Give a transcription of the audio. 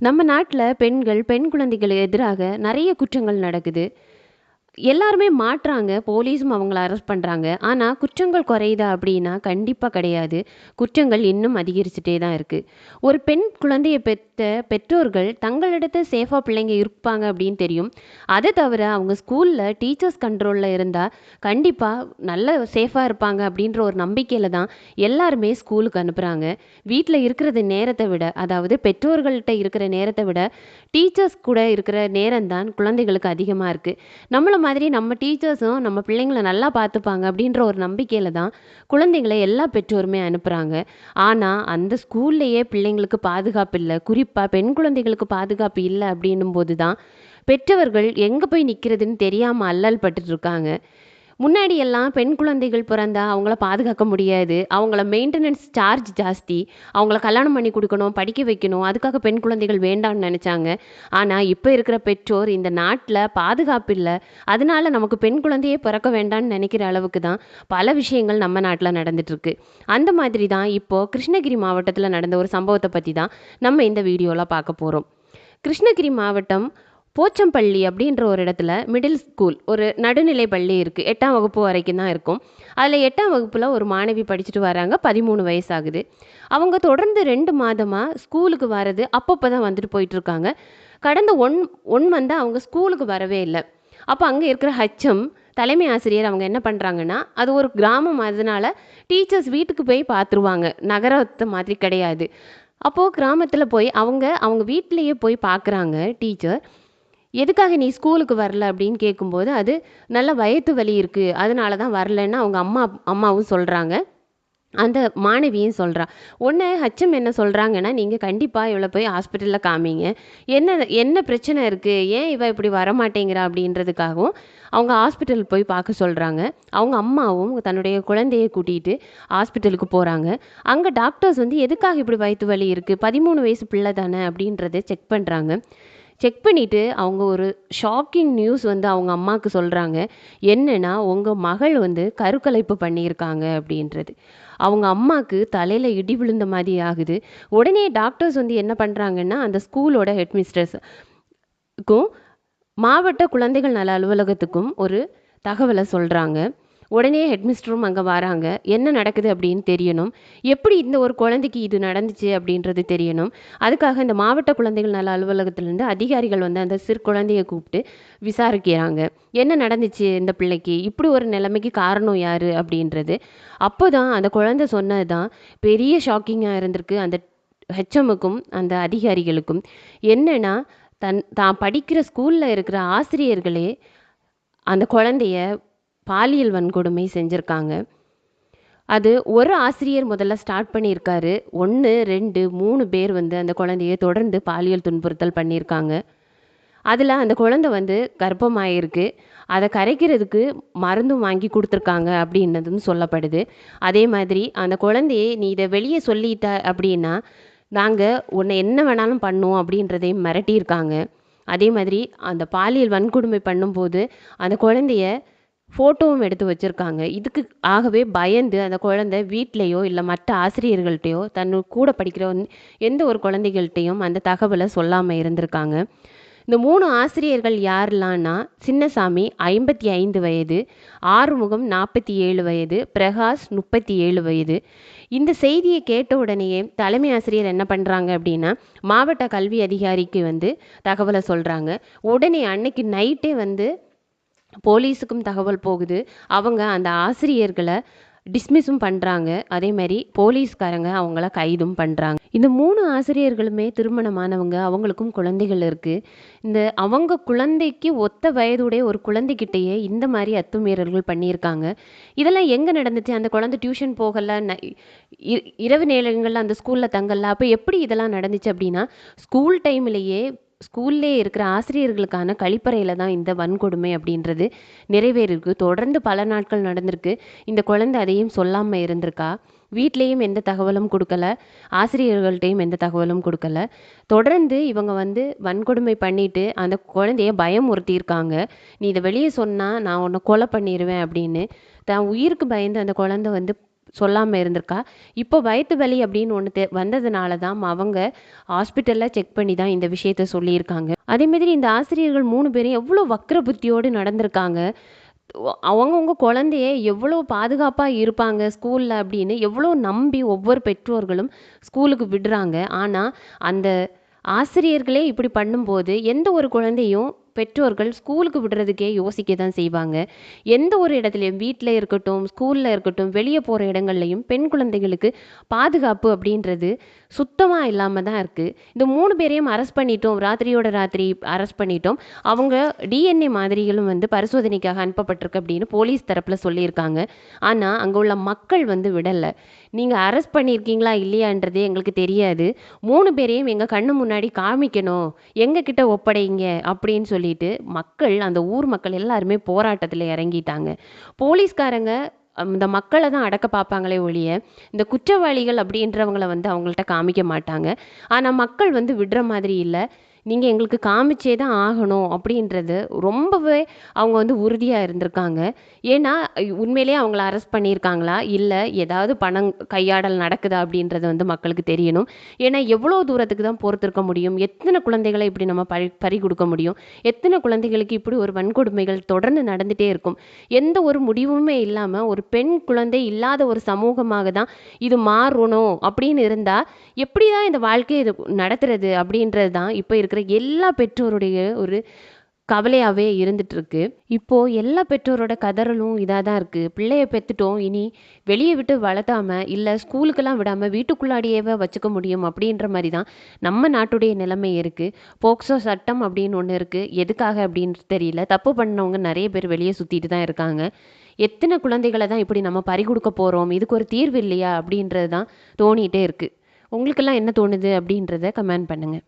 நம்ம நாட்டில் பெண்கள் பெண் குழந்தைகள் எதிராக நிறைய குற்றங்கள் நடக்குது. எல்லாருமே மாட்டுறாங்க போலீஸும் அவங்கள அரெஸ்ட் பண்ணுறாங்க ஆனால் குற்றங்கள் குறையுதா அப்படின்னா கண்டிப்பாக கிடையாது. குற்றங்கள் இன்னும் அதிகரிச்சுட்டே தான் இருக்குது ஒரு பெண் குழந்தையை பெற்ற பெற்றோர்கள் தங்களிடத்தை சேஃபாக பிள்ளைங்க இருப்பாங்க அப்படின்னு தெரியும். அதை தவிர அவங்க ஸ்கூலில் டீச்சர்ஸ் கண்ட்ரோலில் இருந்தால் கண்டிப்பாக நல்ல சேஃபாக இருப்பாங்க அப்படின்ற ஒரு நம்பிக்கையில் தான் எல்லாருமே ஸ்கூலுக்கு அனுப்புகிறாங்க வீட்டில் இருக்கிறது நேரத்தை விட அதாவது பெற்றோர்கள்ட்ட இருக்கிற நேரத்தை விட டீச்சர்ஸ் கூட இருக்கிற நேரம் தான் குழந்தைகளுக்கு அதிகமாக இருக்குது நம்மளை மாதிரி நம்ம டீச்சர்ஸும் நம்ம பிள்ளைங்களை நல்லா பார்த்துப்பாங்க அப்படின்ற ஒரு நம்பிக்கையில் தான் குழந்தைங்களை எல்லா பெற்றோருமே அனுப்புகிறாங்க ஆனால் அந்த ஸ்கூல்லையே பிள்ளைங்களுக்கு பாதுகாப்பு இல்லை. குறிப்பாக பெண் குழந்தைகளுக்கு பாதுகாப்பு இல்லை அப்படின்னும் போது தான் பெற்றவர்கள் எங்கே போய் நிற்கிறதுன்னு தெரியாமல் அல்லல் பட்டுட்டு இருக்காங்க. முன்னாடி எல்லாம் பெண் குழந்தைகள் பிறந்தா அவங்கள பாதுகாக்க முடியாது. அவங்கள மெயின்டெனன்ஸ் சார்ஜ் ஜாஸ்தி. அவங்கள கல்யாணம் பண்ணி கொடுக்கணும் படிக்க வைக்கணும். அதுக்காக பெண் குழந்தைகள் வேண்டாம்னு நினச்சாங்க. ஆனால் இப்போ இருக்கிற பெற்றோர் இந்த நாட்டில் பாதுகாப்பு இல்லை. அதனால நமக்கு பெண் குழந்தையே பிறக்க வேண்டாம்னு நினைக்கிற அளவுக்கு தான் பல விஷயங்கள் நம்ம நாட்டில் நடந்துட்டுருக்கு. அந்த மாதிரி தான் இப்போது கிருஷ்ணகிரி மாவட்டத்தில் நடந்த ஒரு சம்பவத்தை பற்றி தான் நம்ம இந்த வீடியோவில் பார்க்க போகிறோம் கிருஷ்ணகிரி மாவட்டம் போச்சம்பள்ளி அப்படின்ற ஒரு இடத்துல மிடில் ஸ்கூல் ஒரு நடுநிலை பள்ளி இருக்குது எட்டாம் வகுப்பு வரைக்கும் தான் இருக்கும். அதில் எட்டாம் வகுப்பில் ஒரு மாணவி படிச்சுட்டு வராங்க. பதிமூணு வயசாகுது. அவங்க தொடர்ந்து ரெண்டு மாதமாக ஸ்கூலுக்கு வர்றது அப்பப்போ தான் வந்துட்டு போயிட்டுருக்காங்க. கடந்த ஒன் ஒன் மந்தாக அவங்க ஸ்கூலுக்கு வரவே இல்லை. அப்போ அங்கே இருக்கிற ஹச்எம் தலைமை ஆசிரியர் அவங்க என்ன பண்ணுறாங்கன்னா அது ஒரு கிராமம். அதனால டீச்சர்ஸ் வீட்டுக்கு போய் பார்த்துருவாங்க நகரத்தை மாதிரி கிடையாது. அப்போது கிராமத்தில் போய் அவங்க அவங்க வீட்டிலையே போய் பார்க்குறாங்க டீச்சர் எதுக்காக நீ ஸ்கூலுக்கு வரல அப்படின்னு கேட்கும்போது அது நல்ல வயிற்று வலி இருக்குது அதனால தான் வரலன்னு அவங்க அம்மா அம்மாவும் சொல்கிறாங்க அந்த மாணவியும் சொல்கிறா ஒன்று ஹச்எம் என்ன சொல்கிறாங்கன்னா நீங்கள் கண்டிப்பாக இவளை போய் ஹாஸ்பிட்டலில் காமிங்க. என்ன என்ன பிரச்சனை இருக்குது ஏன் இவ இப்படி வரமாட்டேங்கிறா? அப்படின்றதுக்காகவும் அவங்க ஹாஸ்பிட்டல் போய் பார்க்க சொல்கிறாங்க அவங்க அம்மாவும் தன்னுடைய குழந்தையை கூட்டிகிட்டு ஹாஸ்பிட்டலுக்கு போகிறாங்க அங்கே டாக்டர்ஸ் வந்து எதுக்காக இப்படி வயிற்று வலி இருக்குது பதிமூணு வயசு பிள்ளை தானே? அப்படின்றத செக் பண்ணுறாங்க செக் பண்ணிவிட்டு அவங்க ஒரு ஷாக்கிங் நியூஸ் வந்து அவங்க அம்மாவுக்கு சொல்கிறாங்க என்னென்னா உங்கள் மகள் வந்து கருக்கலைப்பு பண்ணியிருக்காங்க அப்படின்றது. அவங்க அம்மாவுக்கு தலையில் இடி விழுந்த மாதிரி ஆகுது. உடனே டாக்டர்ஸ் வந்து என்ன பண்ணுறாங்கன்னா அந்த ஸ்கூலோட ஹெட்மிஸ்ட்ரஸ்க்கும் மாவட்ட குழந்தைகள் நல அலுவலகத்துக்கும் ஒரு தகவலை சொல்கிறாங்க உடனே ஹெட்மிஸ்டரும் அங்கே வராங்க. என்ன நடக்குது அப்படின்னு தெரியணும். எப்படி இந்த ஒரு குழந்தைக்கு இது நடந்துச்சு அப்படின்றது தெரியணும். அதுக்காக இந்த மாவட்ட குழந்தைகள் நல அலுவலகத்திலேருந்து அதிகாரிகள் வந்து அந்த சிறு குழந்தையை கூப்பிட்டு விசாரிக்கிறாங்க. என்ன நடந்துச்சு இந்த பிள்ளைக்கு? இப்படி ஒரு நிலைமைக்கு காரணம் யார் அப்படின்றது. அப்போ தான் அந்த குழந்தை சொன்னது தான் பெரிய ஷாக்கிங்காக இருந்திருக்கு அந்த ஹெச்எம்முக்கும் அந்த அதிகாரிகளுக்கும். என்னென்னா தன் தான் படிக்கிற ஸ்கூலில் இருக்கிற ஆசிரியர்களே அந்த குழந்தைய பாலியல் வன்கொடுமை செஞ்சுருக்காங்க. அது ஒரு ஆசிரியர் முதல்ல ஸ்டார்ட் பண்ணியிருக்காரு. ஒன்று ரெண்டு மூணு பேர் வந்து அந்த குழந்தைய தொடர்ந்து பாலியல் துன்புறுத்தல் பண்ணியிருக்காங்க. அதில் அந்த குழந்தை வந்து கர்ப்பமாயிருக்கு. அதை கரைக்கிறதுக்கு மருந்தும் வாங்கி கொடுத்துருக்காங்க அப்படின்னதும் சொல்லப்படுது. அதே மாதிரி அந்த குழந்தையை நீ இதை வெளியே சொல்லிட்ட அப்படின்னா நாங்கள் உன்னை என்ன வேணாலும் பண்ணுவோம் அப்படின்றதையும் மிரட்டியிருக்காங்க. அதே மாதிரி அந்த பாலியல் வன்கொடுமை பண்ணும்போது அந்த குழந்தைய ஃபோட்டோவும் எடுத்து வச்சுருக்காங்க. இதுக்கு ஆகவே பயந்து அந்த குழந்தை வீட்லேயோ இல்லை மற்ற ஆசிரியர்கள்ட்டையோ தன் கூட படிக்கிற எந்த ஒரு குழந்தைகள்கிட்டையும் அந்த தகவலை சொல்லாமல் இருந்திருக்காங்க. இந்த மூணு ஆசிரியர்கள் யாரெல்லாம்னா சின்னசாமி ஐம்பத்தி ஐந்து வயது ஆறுமுகம் நாற்பத்தி ஏழு வயது பிரகாஷ் முப்பத்தி ஏழு வயது. இந்த செய்தியை கேட்ட உடனேயே தலைமை ஆசிரியர் என்ன பண்ணுறாங்க அப்படின்னா மாவட்ட கல்வி அதிகாரிக்கு வந்து தகவலை சொல்கிறாங்க உடனே அன்னைக்கு நைட்டே வந்து போலீஸுக்கும் தகவல் போகுது. அவங்க அந்த ஆசிரியர்களை டிஸ்மிஸும் பண்ணுறாங்க அதே மாதிரி போலீஸ்காரங்க அவங்கள கைதும் பண்ணுறாங்க இந்த மூணு ஆசிரியர்களுமே திருமணமானவங்க. அவங்களுக்கும் குழந்தைகள் இருக்குது இந்த அவங்க குழந்தைக்கு ஒத்த வயதுடைய ஒரு குழந்தைகிட்டேயே இந்த மாதிரி அத்துமீறல்கள் பண்ணியிருக்காங்க. இதெல்லாம் எங்கே நடந்துச்சு? அந்த குழந்தை டியூஷன் போகல. இரவு நேரங்களில் அந்த ஸ்கூலில் தங்கல. அப்போ எப்படி இதெல்லாம் நடந்துச்சு அப்படின்னா ஸ்கூல் டைம்லேயே ஸ்கூல்லே இருக்கிற ஆசிரியர்களுக்கான கழிப்பறையில் தான் இந்த வன்கொடுமை அப்படின்றது நிறைவேறிருக்கு தொடர்ந்து பல நாட்கள் நடந்திருக்கு. இந்த குழந்தை அதையும் சொல்லாமல் இருந்திருக்கா? வீட்லேயும் எந்த தகவலும் கொடுக்கல. ஆசிரியர்கள்ட்டையும் எந்த தகவலும் கொடுக்கல. தொடர்ந்து இவங்க வந்து வன்கொடுமை பண்ணிட்டு அந்த குழந்தைய பயமுறுத்தியிருக்காங்க. நீ இதை வெளியே சொன்னால் நான் உன்னை கொலை பண்ணிடுவேன் அப்படின்னு. தான் உயிருக்கு பயந்து அந்த குழந்தை வந்து சொல்லாமல் இருந்திருக்கா? இப்போ வயிற்று வலி அப்படின்னு ஒன்று தெ வந்ததுனால தான் அவங்க ஹாஸ்பிட்டலில் செக் பண்ணி தான் இந்த விஷயத்த சொல்லியிருக்காங்க. அதே மாதிரி இந்த ஆசிரியர்கள் மூணு பேரும் எவ்வளோ வக்ர புத்தியோடு நடந்திருக்காங்க. அவங்கவுங்க குழந்தைய எவ்வளோ பாதுகாப்பாக இருப்பாங்க ஸ்கூலில் அப்படின்னு எவ்வளோ நம்பி ஒவ்வொரு பெற்றோர்களும் ஸ்கூலுக்கு விடுறாங்க. ஆனால் அந்த ஆசிரியர்களே இப்படி பண்ணும்போது எந்த ஒரு குழந்தையும் பெற்றோர்கள் ஸ்கூலுக்கு விடுறதுக்கே யோசிக்க தான் செய்வாங்க. எந்த ஒரு இடத்துலையும் வீட்டில் இருக்கட்டும் ஸ்கூலில் இருக்கட்டும் வெளியே போகிற இடங்கள்லையும் பெண் குழந்தைகளுக்கு பாதுகாப்பு அப்படின்றது சுத்தமாக இல்லாமல் தான் இருக்குது இந்த மூணு பேரையும் அரெஸ்ட் பண்ணிட்டோம் ராத்திரியோட ராத்திரி அரெஸ்ட் பண்ணிட்டோம். அவங்க டிஎன்ஏ மாதிரிகளும் வந்து பரிசோதனைக்காக அனுப்பப்பட்டிருக்கு அப்படின்னு போலீஸ் தரப்பில் சொல்லியிருக்காங்க. ஆனால் அங்கே உள்ள மக்கள் வந்து விடலை. நீங்கள் அரெஸ்ட் பண்ணியிருக்கீங்களா இல்லையான்றதே எங்களுக்கு தெரியாது. மூணு பேரையும் எங்கள் கண்ணு முன்னாடி காமிக்கணும். எங்ககிட்ட ஒப்படைங்க அப்படின்னு சொல்லி சொல்லிட்டு மக்கள் அந்த ஊர் மக்கள் எல்லாருமே போராட்டத்தில் இறங்கிட்டாங்க. போலீஸ்காரங்க இந்த மக்களை தான் அடக்க பார்ப்பாங்களே ஒழிய இந்த குற்றவாளிகள் அப்படின்றவங்கள வந்து அவங்கள்ட்ட காமிக்க மாட்டாங்க. ஆனால் மக்கள் வந்து விடுற மாதிரி இல்லை. நீங்கள் எங்களுக்கு காமிச்சே தான் ஆகணும் அப்படின்றது ரொம்பவே அவங்க வந்து உறுதியாக இருந்திருக்காங்க. ஏன்னா உண்மையிலேயே அவங்கள அரெஸ்ட் பண்ணியிருக்காங்களா? இல்லை ஏதாவது பணம் கையாடல் நடக்குதா அப்படின்றது வந்து மக்களுக்கு தெரியணும். ஏன்னா எவ்வளோ தூரத்துக்கு தான் பொறுத்திருக்க முடியும்? எத்தனை குழந்தைகளை இப்படி நம்ம பறி பறி கொடுக்க முடியும்? எத்தனை குழந்தைகளுக்கு இப்படி ஒரு வன்கொடுமைகள் தொடர்ந்து நடந்துகிட்டே இருக்கும்? எந்த ஒரு முடிவுமே இல்லாமல் ஒரு பெண் குழந்தை இல்லாத ஒரு சமூகமாக தான் இது மாறணும் அப்படின்னு இருந்தால் எப்படி தான் இந்த வாழ்க்கையை இது நடத்துறது அப்படின்றது தான் இப்போ இருக்கிற எல்லா பெற்றோருடைய ஒரு கவலையாகவே இருந்துகிட்ருக்கு இப்போது எல்லா பெற்றோரோட கதறலும் இதாக தான் இருக்குது பிள்ளைய பெற்றுட்டோம் இனி வெளியே விட்டு வளர்த்தாம இல்லை ஸ்கூலுக்கெல்லாம் விடாமல் வீட்டுக்குள்ளாடியேவே வச்சுக்க முடியும் அப்படின்ற மாதிரி தான் நம்ம நாட்டுடைய நிலைமை இருக்குது போக்சோ சட்டம் அப்படின்னு ஒன்று இருக்குது எதுக்காக அப்படின்னு தெரியல. தப்பு பண்ணவங்க நிறைய பேர் வெளியே சுற்றிட்டு தான் இருக்காங்க. எத்தனை குழந்தைகளை தான் இப்படி நம்ம பறி கொடுக்க போகிறோம் இதுக்கு ஒரு தீர்வு இல்லையா அப்படின்றது தான் தோணிகிட்டே இருக்குது உங்களுக்கெல்லாம் என்ன தோணுது அப்படின்றத கமெண்ட் பண்ணுங்கள்